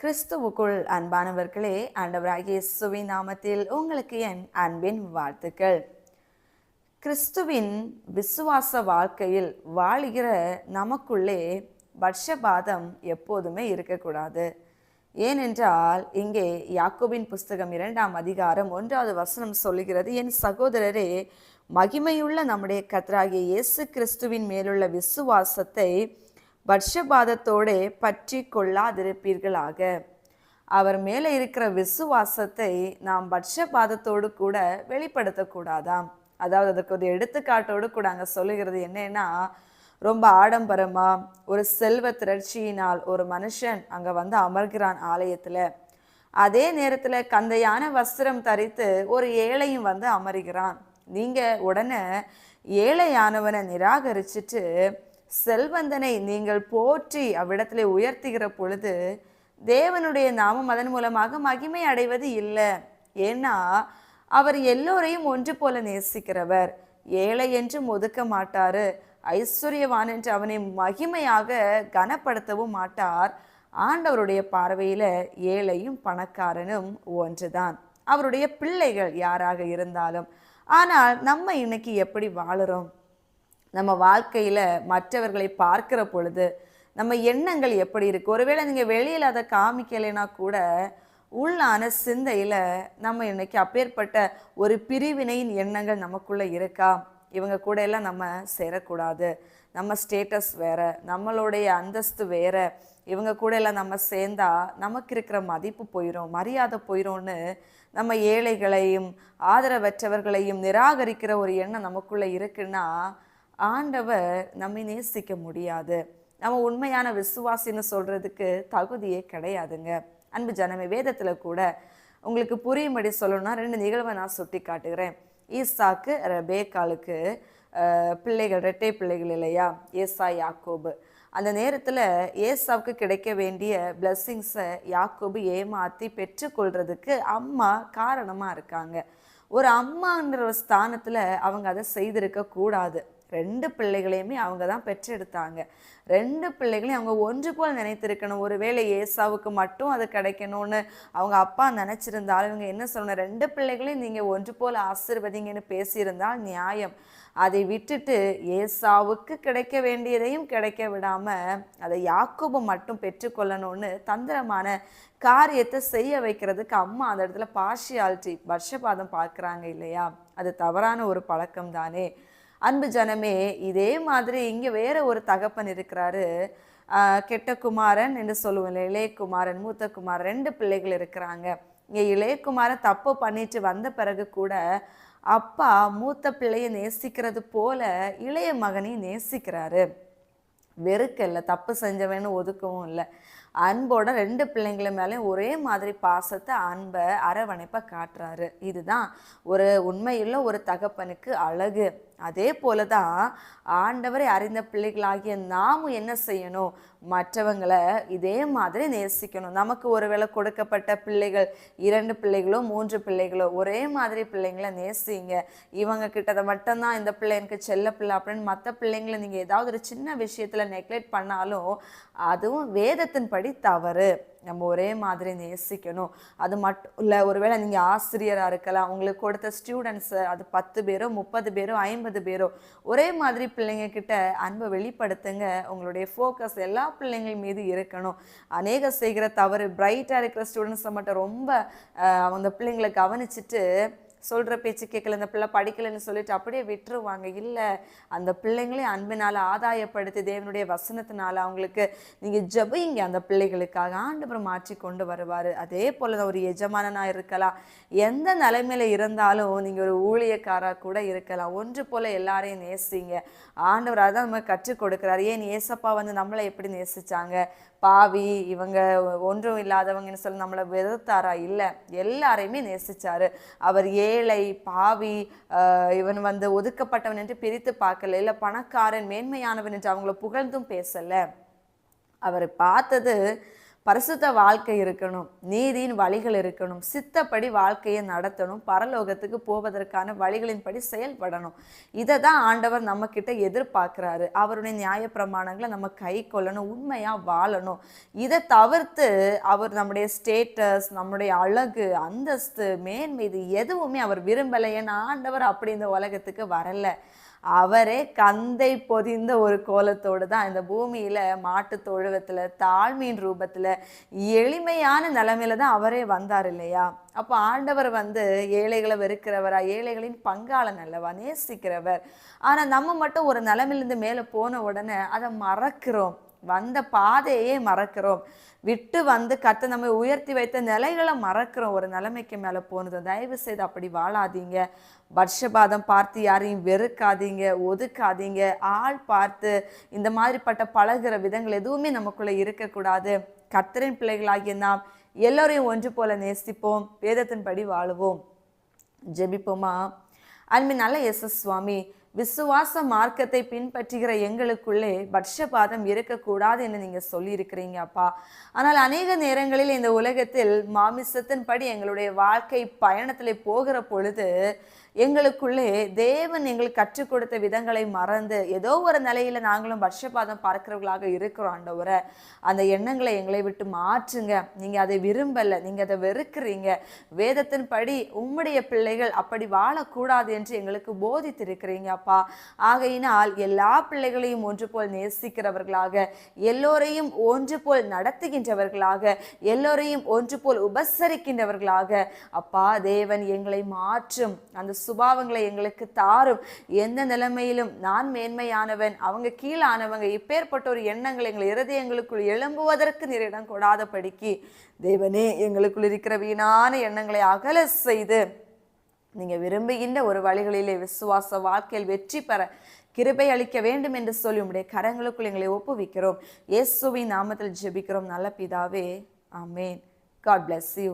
கிறிஸ்துவுக்குள் அன்பானவர்களே ஆண்டவராகிய இயேசுவின் நாமத்தில் உங்களுக்கு என் அன்பின் வாழ்த்துக்கள். கிறிஸ்துவின் விசுவாச வாழ்க்கையில் வாழுகிற நமக்குள்ளே பட்சபாதம் எப்போதுமே இருக்கக்கூடாது. ஏனென்றால் இங்கே யாக்கோபின் புஸ்தகம் இரண்டாம் அதிகாரம் ஒன்றாவது வசனம் சொல்லுகிறது என் சகோதரரே மகிமையுள்ள நம்முடைய கத்தராகிய இயேசு கிறிஸ்துவின் மேலுள்ள விசுவாசத்தை பட்சபாதத்தோடே பற்றி கொள்ளாதிருப்பீர்களாக. அவர் மேலே இருக்கிற விசுவாசத்தை நாம் பட்சபாதத்தோடு கூட வெளிப்படுத்தக்கூடாதாம். அதாவது அதுக்கு ஒரு எடுத்துக்காட்டோடு கூட அங்கே சொல்லுகிறது என்னன்னா ரொம்ப ஆடம்பரமாக ஒரு செல்வ திரட்சியினால் ஒரு மனுஷன் அங்கே வந்து அமர்கிறான் ஆலயத்தில். அதே நேரத்தில் கந்தையான வஸ்திரம் தரித்து ஒரு ஏழையும் வந்து அமருகிறான். நீங்கள் உடனே ஏழையானவனை நிராகரிச்சிட்டு செல்வந்தனை நீங்கள் போற்றி அவ்விடத்தில் உயர்த்துகிற பொழுது தேவனுடைய நாமம் அதன் மூலமாக மகிமை அடைவது இல்லை. ஏன்னா அவர் எல்லோரையும் ஒன்று போல நேசிக்கிறவர். ஏழை என்றும் ஒதுக்க மாட்டாரு. ஐஸ்வர்யவான் என்று அவனை மகிமையாக கனப்படுத்தவும் மாட்டார். ஆண்டவருடைய பார்வையில் ஏழையும் பணக்காரனும் ஒன்றுதான். அவருடைய பிள்ளைகள் யாராக இருந்தாலும். ஆனால் நம்ம இன்னைக்கு எப்படி வாழுறோம்? நம்ம வாழ்க்கையில் மற்றவர்களை பார்க்கிற பொழுது நம்ம எண்ணங்கள் எப்படி இருக்குது ஒருவேளை நீங்கள் வெளியில் அதை காமிக்கலைன்னா கூட உள்ளான சிந்தையில் நம்ம இன்னைக்கு அப்பேற்பட்ட ஒரு பிரிவினையின் எண்ணங்கள் நமக்குள்ளே இருக்கா? இவங்க கூட எல்லாம் நம்ம சேரக்கூடாது. நம்ம ஸ்டேட்டஸ் வேறு நம்மளுடைய அந்தஸ்து வேற. இவங்க கூட எல்லாம் நம்ம சேர்ந்தா நமக்கு இருக்கிற மதிப்பு போயிடும் மரியாதை போயிடும்னு நம்ம ஏழைகளையும் ஆதரவற்றவர்களையும் நிராகரிக்கிற ஒரு எண்ணம் நமக்குள்ளே இருக்குன்னா ஆண்டவர் நம்மை நேசிக்க முடியாது. நம்ம உண்மையான விசுவாசின்னு சொல்கிறதுக்கு தகுதியே கிடையாதுங்க. அன்பு ஜனமே வேதத்தில் கூட உங்களுக்கு புரியும்படி சொல்லணும்னா ரெண்டு நிகழ்வை நான் சுட்டி காட்டுகிறேன். ஈசாக்கு ரெபேக்காலுக்கு பிள்ளைகள் ரெட்டை பிள்ளைகள் இல்லையா? ஏசா யாக்கோபு. அந்த நேரத்தில் ஏசாவுக்கு கிடைக்க வேண்டிய பிளஸ்ஸிங்ஸை யாக்கோபு ஏமாற்றி பெற்றுக்கொள்றதுக்கு அம்மா காரணமாக இருக்காங்க. ஒரு அம்மான்ற ஒரு ஸ்தானத்தில் அவங்க அதை செய்திருக்க கூடாது. ரெண்டு பிள்ளைகளையுமே அவங்க தான் பெற்றெடுத்தாங்க. ரெண்டு பிள்ளைகளையும் அவங்க ஒன்று போல் நினைத்திருக்கணும். ஒருவேளை ஏசாவுக்கு மட்டும் அது கிடைக்கணும்னு அவங்க அப்பா நினச்சிருந்தாலும் இவங்க என்ன சொல்லணும்? ரெண்டு பிள்ளைகளையும் நீங்கள் ஒன்று போல் ஆசிர்வதிங்கன்னு பேசியிருந்தால் நியாயம். அதை விட்டுட்டு ஏசாவுக்கு கிடைக்க வேண்டியதையும் கிடைக்க விடாமல் அதை யாக்கோபு மட்டும் பெற்றுக்கொள்ளணும்னு தந்திரமான காரியத்தை செய்ய வைக்கிறதுக்கு அம்மா அந்த இடத்துல பார்ஷியாலிட்டி வருஷபாதம் பார்க்குறாங்க இல்லையா? அது தவறான ஒரு பழக்கம் தானே அன்பு ஜனமே இதே மாதிரி இங்கே வேற ஒரு தகப்பன் இருக்கிறாரு. கெட்ட குமாரன் என்று சொல்லுவோம் இளையகுமாரன் மூத்த குமாரன் ரெண்டு பிள்ளைகள் இருக்கிறாங்க. இங்கே இளையகுமாரன் தப்பு பண்ணிட்டு வந்த பிறகு கூட அப்பா மூத்த பிள்ளையை நேசிக்கிறது போல இளைய மகனையும் நேசிக்கிறாரு. வெறுக்கல்ல தப்பு செஞ்சவன்னு ஒதுக்கவும் இல்லை. அன்போட ரெண்டு பிள்ளைங்கள மேலேயும் ஒரே மாதிரி பாசத்தை அன்பை அரவணைப்பை காட்டுறாரு. இதுதான் ஒரு உண்மையுள்ள ஒரு தகப்பனுக்கு அழகு. அதே போல தான் ஆண்டவரை அறிந்த பிள்ளைகளாகிய நாமும் என்ன செய்யணும்? மற்றவங்களை இதே மாதிரி நேசிக்கணும். நமக்கு ஒருவேளை கொடுக்கப்பட்ட பிள்ளைகள் இரண்டு பிள்ளைகளோ மூன்று பிள்ளைகளோ ஒரே மாதிரி பிள்ளைங்களை நேசிங்க. இவங்க கிட்டதை மட்டும்தான் இந்த பிள்ளை எனக்கு செல்ல பிள்ளை அப்படின்னு மற்ற பிள்ளைங்களை நீங்கள் ஏதாவது ஒரு சின்ன விஷயத்தில் நெக்லெக்ட் பண்ணாலும் அதுவும் வேதத்தின்படி தவறு. நம்ம ஒரே மாதிரி நேசிக்கணும். அது மட்டும் இல்லை ஒருவேளை நீங்கள் ஆசிரியராக இருக்கலாம். உங்களுக்கு கொடுத்த ஸ்டூடெண்ட்ஸு அது பத்து பேரோ முப்பது பேரோ ஐம்பது பேரோ ஒரே மாதிரி பிள்ளைங்கக்கிட்ட அன்பை வெளிப்படுத்துங்க. உங்களுடைய ஃபோக்கஸ் எல்லா பிள்ளைங்கள் மீது இருக்கணும். அநேக செய்கிற தவறு பிரைட்டாக இருக்கிற ஸ்டூடெண்ட்ஸை மட்டும் ரொம்ப அந்த பிள்ளைங்களை கவனிச்சிட்டு சொல்கிற பேச்சு கேட்கல இந்த பிள்ளை படிக்கலைன்னு சொல்லிட்டு அப்படியே விட்டுருவாங்க. இல்லை அந்த பிள்ளைங்களே அன்பினால் ஆதாயப்படுத்தி தேவனுடைய வசனத்தினால அவங்களுக்கு நீங்கள் ஜபிங்க அந்த பிள்ளைகளுக்காக. ஆண்டவர் மாற்றி கொண்டு வருவார். அதே போல் தான் ஒரு எஜமானனாக இருக்கலாம். எந்த நிலைமையில் இருந்தாலும் நீங்கள் ஒரு ஊழியக்காராக கூட இருக்கலாம். ஒன்று போல் எல்லாரையும் நேசிங்க. ஆண்டவர் அதான் நம்ம கற்றுக் கொடுக்குறாரு. ஏன் ஏசப்பா வந்து நம்மளை எப்படி நேசிச்சாங்க? பாவி இவங்க ஒன்றும் இல்லாதவங்கன்னு சொல்லி நம்மளை வெறுத்தாரா? இல்லை எல்லாரையுமே நேசித்தார் அவர் ஏழை பாவி இவன் வந்து ஒதுக்கப்பட்டவன் என்று பிரித்து பார்க்கல. இல்லை பணக்காரன் மேன்மையானவன் என்று அவங்கள புகழ்ந்தும் பேசல. அவரை பார்த்தது பரிசுத்த வாழ்க்கை இருக்கணும் நீதியின் வழிகள் இருக்கணும் சித்தப்படி வாழ்க்கையை நடத்தணும் பரலோகத்துக்கு போவதற்கான வழிகளின்படி செயல்படணும். இதை தான் ஆண்டவர் நம்ம கிட்ட எதிர்பார்க்கிறாரு. அவருடைய நியாய பிரமாணங்களை நம்ம கை கொள்ளணும் உண்மையாக வாழணும். இதை தவிர்த்து அவர் நம்முடைய ஸ்டேட்டஸ் நம்முடைய அழகு அந்தஸ்து மேன்மை இது எதுவுமே அவர் விரும்பலை. ஏன்னா ஆண்டவர் அப்படி இந்த உலகத்துக்கு வரல. அவரே கந்தை பொதிந்த ஒரு கோலத்தோடு தான் இந்த பூமியில் மாட்டு தொழுவத்தில் தாழ்மையின் ரூபத்தில் எளிமையான நிலைமையில தான் அவரே வந்தார் இல்லையா? அப்போ ஆண்டவர் வந்து ஏழைகளை வெறுக்கிறவரா? ஏழைகளின் பங்காளன் அல்லவா? நேசிக்கிறவர். ஆனால் நம்ம மட்டும் ஒரு நிலமையிலேருந்து மேலே போன உடனே அதை மறக்கிறோம். வந்த பாதையே மறக்கிறோம். விட்டு வந்து கத்த நம்ம உயர்த்தி வைத்த நிலைகளை மறக்கிறோம். ஒரு நிலைமைக்கு மேலே போனது. தயவு செய்து அப்படி வாழாதீங்க. வருஷபாதம் பார்த்து யாரையும் வெறுக்காதீங்க ஒதுக்காதீங்க. ஆள் பார்த்து இந்த மாதிரிப்பட்ட பழகுற விதங்கள் எதுவுமே நமக்குள்ளே இருக்கக்கூடாது. கர்த்தரின் பிள்ளைகளாகிய நாம் எல்லோரையும் ஒன்று போல நேசிப்போம். வேதத்தின்படி வாழுவோம். ஜெபிப்போமா? அன்பின் நல்ல எஸ் சுவாமி விசுவாச மார்க்கத்தை பின்பற்றுகிற எங்களுக்குள்ளே பட்சபாதம் இருக்கக்கூடாது என்று நீங்க சொல்லியிருக்கிறீங்க அப்பா. ஆனால் அநேக நேரங்களில் இந்த உலகத்தில் மாமிசத்தின்படி எங்களுடைய வாழ்க்கை பயணத்தில் போகிற பொழுது எங்களுக்குள்ளே தேவன் எங்களுக்கு கற்றுக் கொடுத்த விதங்களை மறந்து ஏதோ ஒரு நிலையில நாங்களும் பட்சபாதம் பார்க்கிறவர்களாக இருக்கிறோம் ஆண்டவரை. அந்த எண்ணங்களை எங்களை விட்டு மாற்றுங்க. நீங்க அதை விரும்பல நீங்க அதை வெறுக்கிறீங்க. வேதத்தின்படி உம்முடைய பிள்ளைகள் அப்படி வாழக்கூடாது என்று எங்களுக்கு போதித்திருக்கிறீங்க அப்பா. ஆகையினால் எல்லா பிள்ளைகளையும் ஒன்று போல் நேசிக்கிறவர்களாக எல்லோரையும் ஒன்று போல் நடத்துகின்றவர்களாக எல்லோரையும் ஒன்று போல் உபசரிக்கின்றவர்களாக அப்பா தேவன் எங்களை மாற்றும். அந்த சுபாவங்களை எங்களுக்கு தாரும். எந்த நிலைமையிலும் நான் மேன்மையானவன் அவங்க கீழானவங்க இப்பேற்பட்ட ஒரு எண்ணங்கள் எங்கள் இருதயங்களுக்குள் எழும்புவதற்கு நீர் இடம் கொடாதபடிக்கு தேவனே எங்களுக்குள் இருக்கிற வீணான எண்ணங்களை அகல செய்து நீங்கள் விரும்புகின்ற ஒரு வழிகளிலே விசுவாச வாழ்க்கையில் வெற்றி பெற கிருபை அளிக்க வேண்டும் என்று சொல்லி உடைய கரங்களுக்குள் எங்களை ஒப்புவிக்கிறோம். இயேசுவின் நாமத்தில் ஜெபிக்கிறோம். நல்ல பிதாவே ஆமேன். God bless you